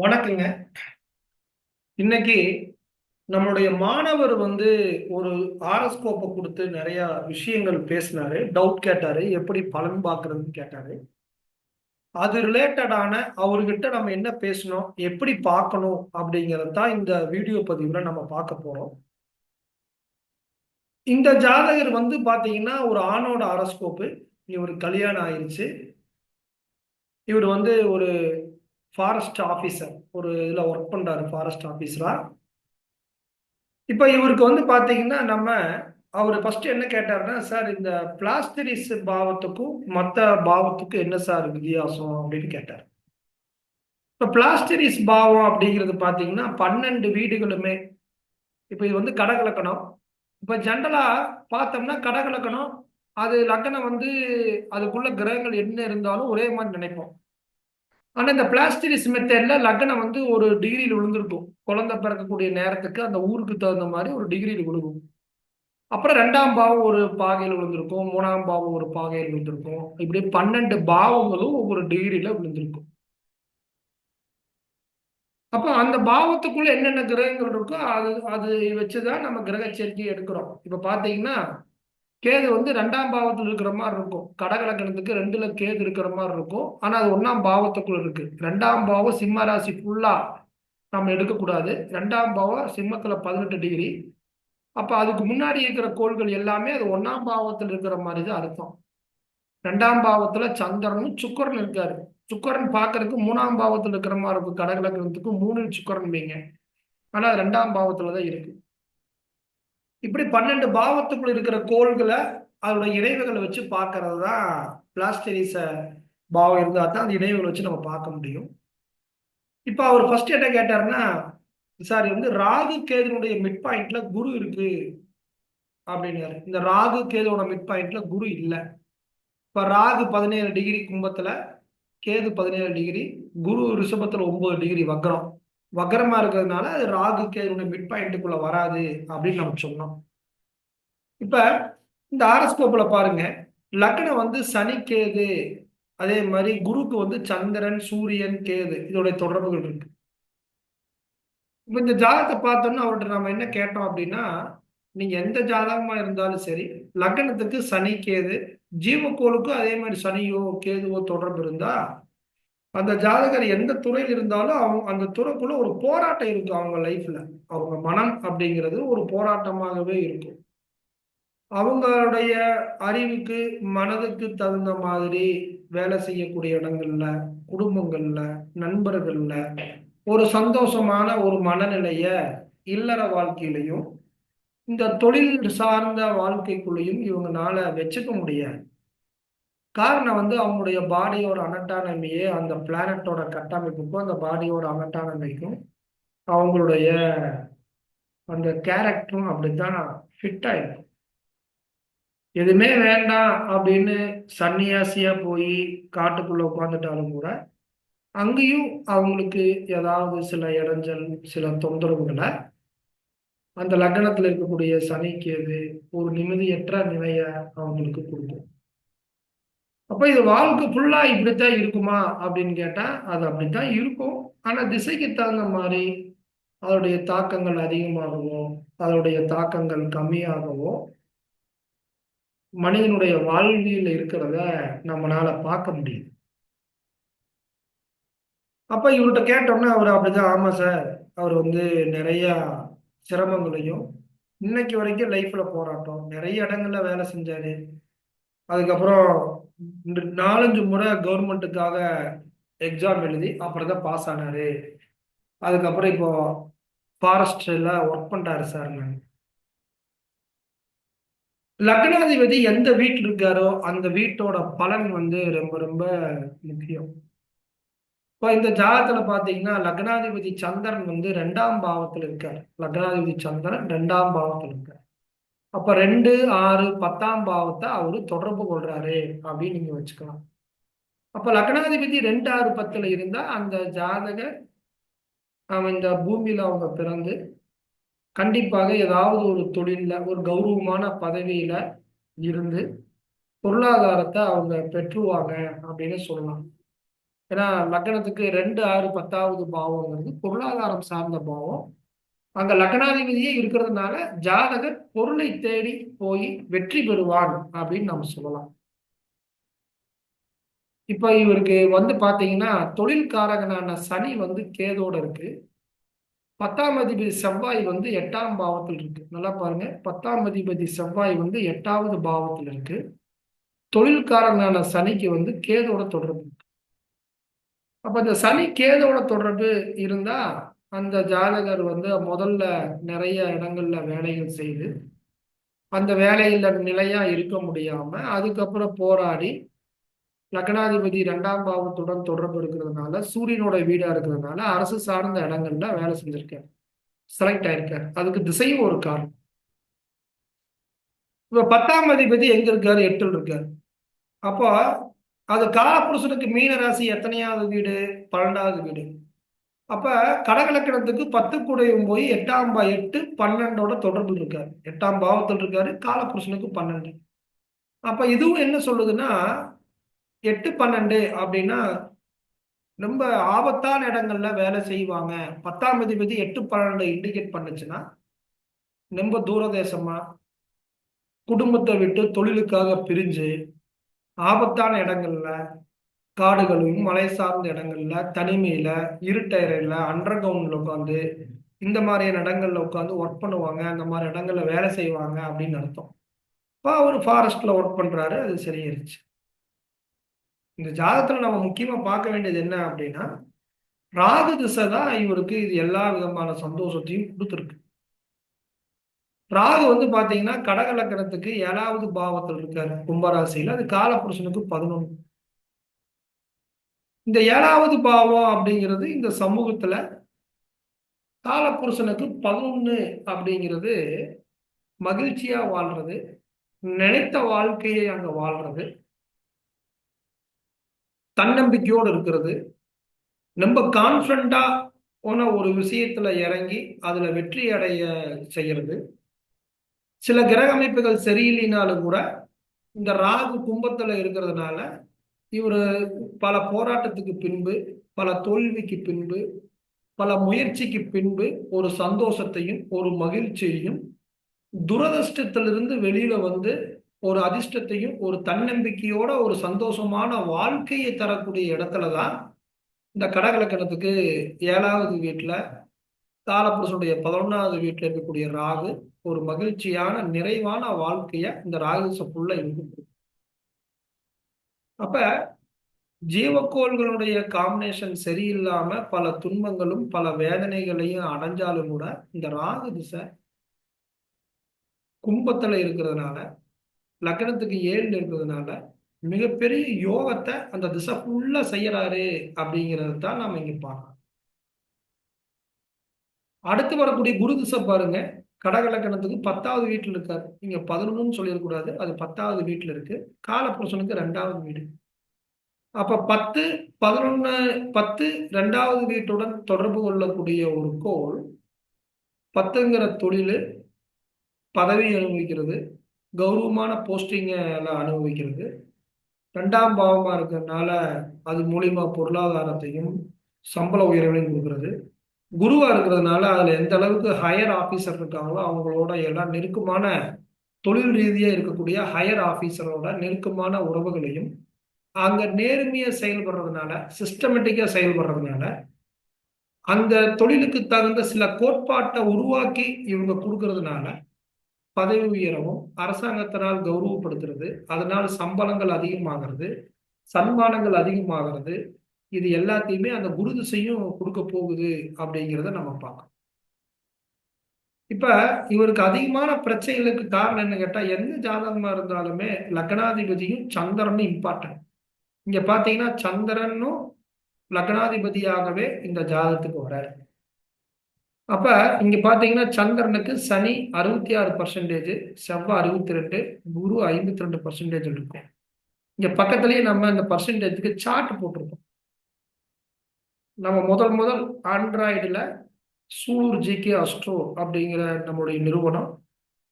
வணக்கங்க. இன்னைக்கு நம்மளுடைய மாணவர் வந்து ஒரு ஆரஸ்கோப்பை கொடுத்து நிறைய விஷயங்கள் பேசினாரு டவுட் கேட்டாரு எப்படி பலன் பார்க்கறதுன்னு கேட்டாரு. அது ரிலேட்டடான அவர்கிட்ட நம்ம என்ன பேசணும் எப்படி பார்க்கணும் அப்படிங்கிறது தான் இந்த வீடியோ பதிவுல நம்ம பார்க்க போறோம். இந்த ஜாதகர் வந்து பாத்தீங்கன்னா ஒரு ஆணோட ஆரஸ்கோப்பு இவர் கல்யாணம் ஆயிருச்சு. இவர் வந்து ஒரு ஃபாரஸ்ட் ஆஃபீஸர் ஒரு இதில் ஒர்க் பண்ணுறாரு ஃபாரஸ்ட் ஆஃபீஸராக இப்போ இவருக்கு வந்து பார்த்தீங்கன்னா நம்ம அவர் ஃபர்ஸ்ட் என்ன கேட்டாருன்னா சார் இந்த பிளாஸ்டரிஸ் பாவத்துக்கும் மற்ற பாவத்துக்கும் என்ன சார் வித்தியாசம்? அப்படின்னு கேட்டார். இப்போ பிளாஸ்டரிஸ் பாவம் அப்படிங்கிறது பார்த்தீங்கன்னா பன்னெண்டு வீடுகளுமே. இப்போ இது வந்து கடகலக்கணம். இப்போ ஜென்ரலாக பார்த்தோம்னா கடகலக்கணம் அது லக்கணம் வந்து அதுக்குள்ள கிரகங்கள் என்ன இருந்தாலும் ஒரே மாதிரி நினைப்போம். ஆனால் இந்த பிளாஸ்டிரிஸ் மெத்தட்ல லக்னம் வந்து ஒரு டிகிரியில் விழுந்திருக்கும். குழந்தை பிறக்கக்கூடிய நேரத்துக்கு அந்த ஊருக்கு தகுந்த மாதிரி ஒரு டிகிரியில் விழுகும். அப்புறம் ரெண்டாம் பாவம் ஒரு பாகையில் விழுந்திருக்கும். மூணாம் பாவம் ஒரு பாகையில் விழுந்திருக்கும். இப்படி பன்னெண்டு பாவங்களும் ஒவ்வொரு டிகிரியில விழுந்திருக்கும். அப்போ அந்த பாவத்துக்குள்ள என்னென்ன கிரகங்கள் இருக்கோ அது அது வச்சுதான் நம்ம கிரக சேர்க்கையை எடுக்கிறோம். இப்போ பாத்தீங்கன்னா கேது வந்து ரெண்டாம் பாவத்தில் இருக்கிற மாதிரி இருக்கும். கடகலக்கணத்துக்கு ரெண்டுல கேது இருக்கிற மாதிரி இருக்கும். ஆனா அது ஒன்னாம் பாவத்துக்குள்ள இருக்கு. ரெண்டாம் பாவம் சிம்ம ராசி ஃபுல்லா நம்ம எடுக்கக்கூடாது. ரெண்டாம் பாவம் சிம்மத்துல பதினெட்டு டிகிரி அப்ப அதுக்கு முன்னாடி இருக்கிற கோள்கள் எல்லாமே அது ஒன்னாம் பாவத்தில் இருக்கிற மாதிரி தான் அர்த்தம். ரெண்டாம் பாவத்துல சந்திரனும் சுக்கரன் இருக்காரு. சுக்கரன் பார்க்கறதுக்கு மூணாம் பாவத்தில் இருக்கிற மாதிரி இருக்கும். கடகலக்கணத்துக்கு மூணு சுக்கரன் வைங்க. ஆனா அது ரெண்டாம் பாவத்துல தான் இருக்கு. இப்படி பன்னெண்டு பாவத்துக்குள்ள இருக்கிற கோள்களை அதோட இணைவுகளை வச்சு பார்க்கறது தான் பிளாஸ்டரிச பாவம் இருந்தால் தான் அந்த இணைவுகளை வச்சு நம்ம பார்க்க முடியும். இப்போ அவர் ஃபர்ஸ்ட் என்ன கேட்டாருன்னா சார் வந்து ராகு கேதுனுடைய மிட் பாயிண்ட்ல குரு இருக்கு. அப்படின்னாரு. இந்த ராகு கேதுவோட மிட் பாயிண்ட்ல குரு இல்லை. இப்போ ராகு பதினேழு டிகிரி கும்பத்தில் கேது பதினேழு டிகிரி குரு ரிஷபத்தில் ஒன்பது டிகிரி வக்ரம். வக்கரமா இருக்கிறதுனால அது ராகு கேதுடைய மிட் பாயிண்ட்டுக்குள்ள வராது அப்படின்னு நம்ம சொன்னோம். இப்ப இந்த ஆரஸ்கோப்ல பாருங்க லக்னம் வந்து சனி கேது அதே மாதிரி குருக்கு வந்து சந்திரன் சூரியன் கேது இதோடைய தொடர்புகள் இருக்கு. இப்ப இந்த ஜாதகத்தை பார்த்தோம்னா அவர்கிட்ட நம்ம என்ன கேட்டோம் அப்படின்னா நீங்க எந்த ஜாதகமா இருந்தாலும் சரி லக்னத்துக்கு சனி கேது ஜீவக்கோளுக்கும் அதே மாதிரி சனியோ கேதுவோ தொடர்பு இருந்தா அந்த ஜாதகர் எந்த துறையில் இருந்தாலும் அவங்க அந்த துறைக்குள்ள ஒரு போராட்டம் இருக்கும் அவங்க லைஃப்ல அவங்க மனம் அப்படிங்கிறது ஒரு போராட்டமாகவே இருக்கும். அவங்களுடைய அறிவுக்கு மனதுக்கு தகுந்த மாதிரி வேலை செய்யக்கூடிய இடங்கள்ல குடும்பங்கள்ல நண்பர்கள்ல ஒரு சந்தோஷமான ஒரு மனநிலைய இல்லற வாழ்க்கையிலையும் இந்த தொழில் சார்ந்த வாழ்க்கைக்குள்ளேயும் இவங்கனால வச்சுக்க முடியாது. காரணம் வந்து அவங்களுடைய பாடியோட அனட்டானமியே அந்த பிளானட்டோட கட்டமைப்புக்கும் அந்த பாடியோட அனட்டானமிக்கும் அவங்களுடைய அந்த கேரக்டரும் அப்படித்தான் ஃபிட் ஆயிருக்கும் எதுவுமே வேண்டாம் அப்படின்னு சன்னியாசியா போய் காட்டுக்குள்ள உட்காந்துட்டாலும் கூட அங்கேயும் அவங்களுக்கு ஏதாவது சில இடைஞ்சல் சில தொந்தரவுகளை அந்த லக்னத்தில் இருக்கக்கூடிய சனிக்கேது ஒரு நிம்மதியற்ற நிலையை அவங்களுக்கு கொடுக்கும். அப்ப இது வாழ்க்கை ஃபுல்லா இப்படித்தான் இருக்குமா அப்படின்னு கேட்டா அது அப்படித்தான் இருக்கும். ஆனா திசைக்கு தகுந்த மாதிரி அதோடைய தாக்கங்கள் அதிகமாகவோ அதோடைய தாக்கங்கள் கம்மியாகவோ மனிதனுடைய வாழ்வியல் இருக்கிறத நம்மளால பார்க்க முடியும் அப்ப இவர்கிட்ட கேட்டோம்னா அவர் அப்படிதான் ஆமா சார் அவர் வந்து நிறைய சிரமங்களையும் இன்னைக்கு வரைக்கும் லைஃப்ல போராட்டம் நிறைய இடங்கள்ல வேலை செஞ்சாரு. அதுக்கப்புறம் நாலஞ்சு முறை கவர்மெண்ட்டுக்காக எக்ஸாம் எழுதி அப்புறம் தான் பாஸ் ஆனாரு. அதுக்கப்புறம் இப்போ ஃபாரஸ்ட்ல ஒர்க் பண்ணுறாரு சார் நான். லக்னாதிபதி எந்த வீட்டில் இருக்காரோ அந்த வீட்டோட பலன் வந்து ரொம்ப ரொம்ப முக்கியம். இப்போ இந்த ஜாதகத்தில் பார்த்தீங்கன்னா லக்னாதிபதி சந்திரன் வந்து ரெண்டாம் பாவத்தில் இருக்கார். லக்னாதிபதி சந்திரன் ரெண்டாம் பாவத்தில் இருக்கார். அப்ப ரெண்டு ஆறு பத்தாம் பாவத்தை அவரு தொடர்பு கொள்றாரு அப்படின்னு நீங்க வச்சுக்கலாம். அப்ப லக்னாதிபதி ரெண்டு ஆறு பத்துல இருந்தா அந்த ஜாதக அவன் இந்த பூமியில அவங்க பிறந்து கண்டிப்பாக ஏதாவது ஒரு தொழில்ல ஒரு கௌரவமான பதவியில இருந்து பொருளாதாரத்தை அவங்க பெற்றுவாங்க அப்படின்னு சொல்லலாம். ஏன்னா லக்னத்துக்கு ரெண்டு ஆறு பத்தாவது பாவங்கிறது பொருளாதாரம் சார்ந்த பாவம். அங்க லக்னாதிபதியே இருக்கிறதுனால ஜாதகர் பொருளை தேடி போய் வெற்றி பெறுவான் அப்படின்னு நம்ம சொல்லலாம். இப்ப இவருக்கு வந்து பாத்தீங்கன்னா தொழில்காரகனான சனி வந்து கேதோட இருக்கு. பத்தாம் அதிபதி செவ்வாய் வந்து எட்டாம் பாவத்தில் இருக்கு. நல்லா பாருங்க. பத்தாம் அதிபதி செவ்வாய் வந்து எட்டாவது பாவத்தில் இருக்கு. தொழில்காரனான சனிக்கு வந்து கேதோட தொடர்பு இருக்கு. அப்ப இந்த சனி கேதோட தொடர்பு இருந்தா அந்த ஜாதகர் வந்து முதல்ல நிறைய இடங்கள்ல வேலைகள் செய்து அந்த வேலையில நிலையா இருக்க முடியாம அதுக்கப்புறம் போராடி லக்னாதிபதி ரெண்டாம் பாவத்துடன் தொடர்பு இருக்கிறதுனால சூரியனோட வீடா இருக்கிறதுனால அரசு சார்ந்த இடங்கள்ல வேலை செஞ்சிருக்காரு. செலக்ட் ஆயிருக்காரு. அதுக்கு திசையும் ஒரு காரணம். இப்ப பத்தாம் அதிபதி எங்க இருக்காரு? எட்டில் இருக்காரு. அப்போ அது காலப்புருஷனுக்கு மீன ராசி எத்தனையாவது வீடு? பன்னெண்டாவது வீடு. அப்ப கடகலக்கணத்துக்கு பத்து கூடையும் போய் எட்டாம் பா எட்டு பன்னெண்டோட தொடர்பு இருக்காரு. எட்டாம் பாவத்தில் இருக்காரு காலபுருஷனுக்கு பன்னெண்டு. அப்ப இதுவும் என்ன சொல்லுதுன்னா எட்டு பன்னெண்டு அப்படின்னா ரொம்ப ஆபத்தான இடங்கள்ல வேலை செய்வாங்க. பத்தாம் அதிபதி எட்டு பன்னெண்டு இண்டிகேட் பண்ணுச்சுன்னா ரொம்ப தூரதேசமா குடும்பத்தை விட்டு தொழிலுக்காக பிரிஞ்சு ஆபத்தான இடங்கள்ல காடுகளும் மலை சார்ந்த இடங்கள்ல தனிமையில இருட்டறையில அண்டர் கிரவுண்ட்ல உட்காந்து இந்த மாதிரியான இடங்கள்ல உட்காந்து ஒர்க் பண்ணுவாங்க அந்த மாதிரி இடங்கள்ல வேலை செய்வாங்க அப்படின்னு அர்த்தம். இப்போ அவர் ஃபாரஸ்ட்ல ஒர்க் பண்றாரு அது சரியாயிருச்சு. இந்த ஜாதகத்துல நம்ம முக்கியமா பார்க்க வேண்டியது என்ன அப்படின்னா ராகு திசை தான் இவருக்கு இது எல்லா விதமான சந்தோஷத்தையும் கொடுத்துருக்கு. ராகு வந்து பாத்தீங்கன்னா கடகலக்கணத்துக்கு ஏழாவது பாவத்தில் இருக்காரு கும்பராசியில அது காலபுருஷனுக்கு பதினொன்று. இந்த ஏழாவது பாவம் அப்படிங்கிறது இந்த சமூகத்துல காலபுருஷனுக்கு பதினொன்று அப்படிங்கிறது மகிழ்ச்சியா வாழ்றது நினைத்த வாழ்க்கையை அங்க வாழ்றது தன்னம்பிக்கையோடு இருக்கிறது. நம்ம கான்ஃபிடண்டா போன ஒரு விஷயத்துல இறங்கி அதுல வெற்றி அடைய செய்யறது. சில கிரக அமைப்புகள் சரியில்லைனாலும் கூட இந்த ராகு கும்பத்துல இருக்கிறதுனால இவர் பல போராட்டத்துக்கு பின்பு பல தோல்விக்கு பின்பு பல முயற்சிக்கு பின்பு ஒரு சந்தோஷத்தையும் ஒரு மகிழ்ச்சியையும் துரதிருஷ்டத்திலிருந்து வெளியில வந்து ஒரு அதிர்ஷ்டத்தையும் ஒரு தன்னம்பிக்கையோட ஒரு சந்தோஷமான வாழ்க்கையை தரக்கூடிய இடத்துல தான் இந்த கடகலக்கணத்துக்கு ஏழாவது வீட்டில் காலப்புருஷனுடைய பதினொன்றாவது வீட்டில் இருக்கக்கூடிய ராகு ஒரு மகிழ்ச்சியான நிறைவான வாழ்க்கையை இந்த ராகுசப்புள்ள இருக்கு. அப்ப ஜீவக்கோள்களுடைய காம்பினேஷன் சரியில்லாம பல துன்பங்களும் பல வேதனைகளையும் அடைஞ்சாலும் கூட இந்த ராகு திசை கும்பத்துல இருக்கிறதுனால லக்னத்துக்கு ஏழுல இருக்கிறதுனால மிகப்பெரிய யோகத்தை அந்த திசை ஃபுல்லா செய்யறாரு அப்படிங்கிறது தான் நாம இங்க பார்க்கலாம் அடுத்து வரக்கூடிய குரு திசை பாருங்க. கடகலக்கணத்துக்கு பத்தாவது வீட்டில் இருக்காரு. நீங்க பதினொன்னு சொல்லிடக்கூடாது. அது பத்தாவது வீட்டில் இருக்கு. காலப்புருஷனுக்கு ரெண்டாவது வீடு. அப்ப பத்து பதினொன்னு பத்து ரெண்டாவது வீட்டுடன் தொடர்பு கொள்ளக்கூடிய ஒரு கோள் பத்துங்கிற தொழில் பதவி அனுபவிக்கிறது. கௌரவமான போஸ்டிங்கில் அனுபவிக்கிறது. ரெண்டாம் பாவமாக இருக்கிறதுனால அது மூலிமா பொருளாதாரத்தையும் சம்பள உயர்வையும் கொடுக்கறது. குருவாக இருக்கிறதுனால அதில் எந்த அளவுக்கு ஹையர் ஆஃபீஸர் இருக்காங்களோ அவங்களோட எல்லாம் நெருக்கமான தொழில் ரீதியாக இருக்கக்கூடிய ஹையர் ஆஃபீஸரோட நெருக்கமான உறவுகளையும் அங்கே நேர்மையாக செயல்படுறதுனால சிஸ்டமேட்டிக்காக செயல்படுறதுனால அந்த தொழிலுக்கு தகுந்த சில கோட்பாட்டை உருவாக்கி இவங்க கொடுக்கறதுனால பதவி உயரவும் அரசாங்கத்தினால் கௌரவப்படுத்துறது அதனால் சம்பளங்கள் அதிகமாகிறது சன்மானங்கள் அதிகமாகிறது இது எல்லாத்தையுமே அந்த குரு திசையும் கொடுக்க போகுது அப்படிங்கிறத நம்ம பார்க்கணும். இப்ப இவருக்கு அதிகமான பிரச்சனைகளுக்கு காரணம் என்ன கேட்டா எந்த ஜாதகமா இருந்தாலுமே லக்னாதிபதியும் சந்திரனும் இம்பார்ட்டன்ட் இங்க பாத்தீங்கன்னா சந்திரனும் லக்னாதிபதியாகவே இந்த ஜாதகத்துக்கு வராரு அப்ப இங்க பாத்தீங்கன்னா சந்திரனுக்கு சனி அறுபத்தி ஆறு பர்சன்டேஜ் செவ்வாய் அறுபத்தி ரெண்டு குரு ஐம்பத்தி ரெண்டு பர்சன்டேஜ் இருக்கும். இங்க பக்கத்துலயே நம்ம இந்த பர்சன்டேஜுக்கு சார்ட் போட்டிருக்கோம். நம்ம முதல் முதல் ஆண்ட்ராய்டில் சூலூர் ஜிகே அஸ்ட்ரோ அப்படிங்கிற நம்மளுடைய நிறுவனம்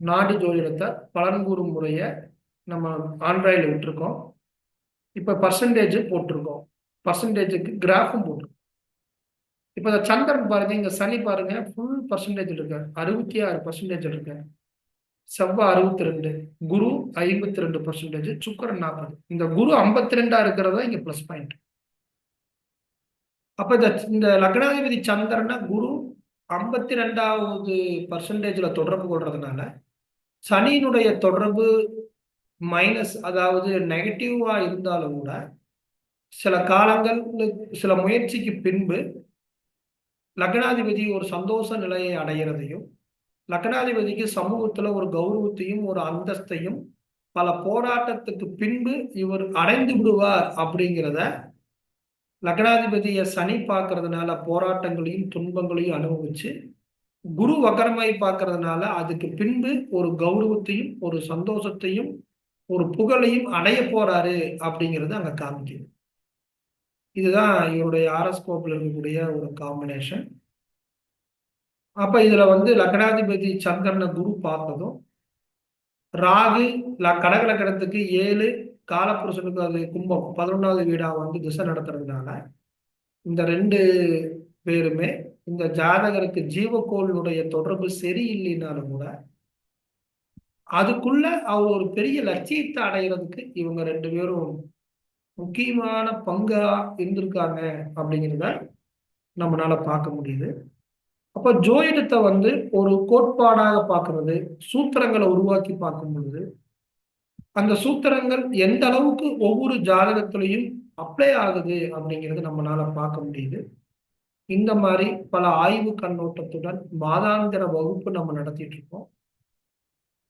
நாடி ஜோதிடத்தை பலன்கூறும் முறையை நம்ம ஆண்ட்ராய்டில் விட்டுருக்கோம். இப்போ பர்சன்டேஜ் போட்டிருக்கோம். பர்சன்டேஜுக்கு கிராஃபும் போட்டிருக்கோம். இப்போ இந்த சந்திரன் பாருங்க இங்கே சனி பாருங்க ஃபுல் பர்சன்டேஜ் இருக்கார். அறுபத்தி ஆறு பர்சன்டேஜ் இருக்காரு. செவ்வாய் அறுபத்தி ரெண்டு குரு ஐம்பத்தி ரெண்டு பர்சன்டேஜ் சுக்கரன் நாற்பது. இந்த குரு ஐம்பத்தி ரெண்டா இருக்கிறதா இங்கே ப்ளஸ் பாயிண்ட் அப்ப இந்த இந்த லக்னாதிபதி சந்திரனை குரு ஐம்பத்தி ரெண்டாவது பர்சன்டேஜ்ல தொடர்பு கொள்றதுனால சனியினுடைய தொடர்பு மைனஸ் அதாவது நெகட்டிவா இருந்தாலும் கூட சில காலங்கள் சில முயற்சிக்கு பின்பு லக்னாதிபதி ஒரு சந்தோஷ நிலையை அடைகிறதையும் லக்னாதிபதிக்கு சமூகத்துல ஒரு கௌரவத்தையும் ஒரு அந்தஸ்தையும் பல போராட்டத்துக்கு பின்பு இவர் அடைந்து விடுவார் அப்படிங்கிறத லக்னாதிபதியை சனி பார்க்கறதுனால போராட்டங்களையும் துன்பங்களையும் அனுபவிச்சு குரு வக்கரமாய் பார்க்கறதுனால அதுக்கு பின்பு ஒரு கௌரவத்தையும் ஒரு சந்தோஷத்தையும் ஒரு புகழையும் அடைய போறாரு அப்படிங்கிறது அங்க காமிக்குது. இதுதான் இவருடைய ஆரஸ்கோப்ல இருக்கக்கூடிய ஒரு காம்பினேஷன் அப்ப இதுல வந்து லக்னாதிபதி சந்திரனை குரு பார்த்ததும் ராகு கடகலக்கணத்துக்கு ஏழு காலப்புருஷனுக்கு அது கும்பம். பதினொன்றாவது வீடாக வந்து திசை நடத்துறதுனால இந்த ரெண்டு பேருமே இந்த ஜாதகருக்கு ஜீவக்கோளினுடைய தொடர்பு சரியில்லைனாலும் கூட அதுக்குள்ள அவர் ஒரு பெரிய லட்சியத்தை அடைகிறதுக்கு இவங்க ரெண்டு பேரும் முக்கியமான பங்கா இருந்திருக்காங்க அப்படிங்கிறத நம்மளால பார்க்க முடியுது. அப்ப ஜோயிடத்தை வந்து ஒரு கோட்பாடாக பார்க்கறது சூத்திரங்களை உருவாக்கி பார்க்கும் பொழுது அந்த சூத்திரங்கள் எந்த அளவுக்கு ஒவ்வொரு ஜாதகத்திலையும் அப்ளை ஆகுது அப்படிங்கிறது நம்மளால பார்க்க முடியுது. இந்த மாதிரி பல ஆய்வு கண்ணோட்டத்துடன் மாதாந்திர வகுப்பு நம்ம நடத்திட்டு இருக்கோம்.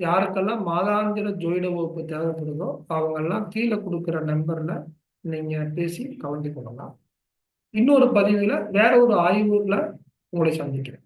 யாருக்கெல்லாம் மாதாந்திர ஜோயிட வகுப்பு தேவைப்படுதோ அவங்கெல்லாம் கீழே கொடுக்குற நம்பர்ல நீங்க பேசி கலந்து கொள்ளலாம் இன்னொரு பதிவுல வேற ஒரு ஆய்வுல உங்களை சந்திக்கிறேன்.